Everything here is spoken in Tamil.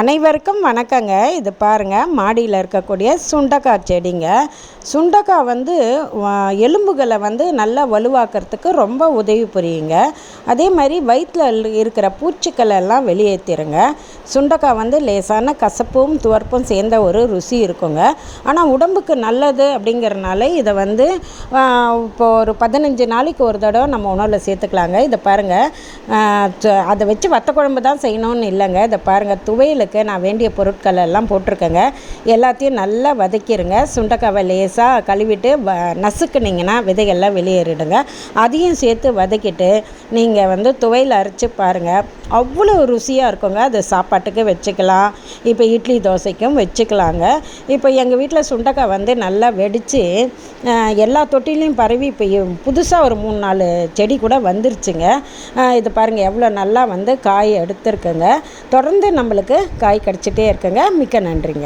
அனைவருக்கும் வணக்கங்க. இது பாருங்கள் மாடியில் இருக்கக்கூடிய சுண்டக்காய் செடிங்க. சுண்டக்காய் வந்து எலும்புகளை வந்து நல்லா வலுவாக்கிறதுக்கு ரொம்ப உதவி புரியுங்க. அதே மாதிரி வயிற்றில் இருக்கிற பூச்சிக்களை எல்லாம் வெளியேற்றிருங்க சுண்டக்காய் வந்து லேசான கசப்பும் துவர்ப்பும் சேர்ந்த ஒரு ருசி இருக்குங்க. ஆனால் உடம்புக்கு நல்லது அப்படிங்கிறனால இதை வந்து இப்போ ஒரு பதினஞ்சு நாளைக்கு ஒரு தடவை நம்ம உணவில் சேர்த்துக்கலாங்க. இதை பாருங்கள் அதை வச்சு வத்த குழம்பு தான் செய்யணும்னு இல்லைங்க. இதை பாருங்கள் துவையில் துவையலுக்கு நான் வேண்டிய பொருட்கள் எல்லாம் போட்டிருக்கேங்க. எல்லாத்தையும் நல்லா வதக்கிடுங்க சுண்டைக்காவை லேசாக கழுவிட்டு வ நசுக்குனிங்கன்னா விதைகள்லாம் வெளியேறிடுங்க. அதையும் சேர்த்து வதக்கிட்டு நீங்கள் வந்து துவையில் அரைச்சி பாருங்கள் அவ்வளோ ருசியாக இருக்குங்க. அது சாப்பாட்டுக்கு வச்சுக்கலாம். இப்போ இட்லி தோசைக்கும் வச்சுக்கலாங்க. இப்போ எங்கள் வீட்டில் சுண்டைக்காய் வந்து நல்லா வெடித்து எல்லா தொட்டிலையும் பரவி இப்போ புதுசாக ஒரு மூணு நாலு செடி கூட வந்துருச்சுங்க. இது பாருங்கள் எவ்வளோ நல்லா வந்து காய் எடுத்துருக்குங்க. தொடர்ந்து நம்மளுக்கு காய் கிடச்சிட்டே இருக்குங்க. மிக்க நன்றிங்க.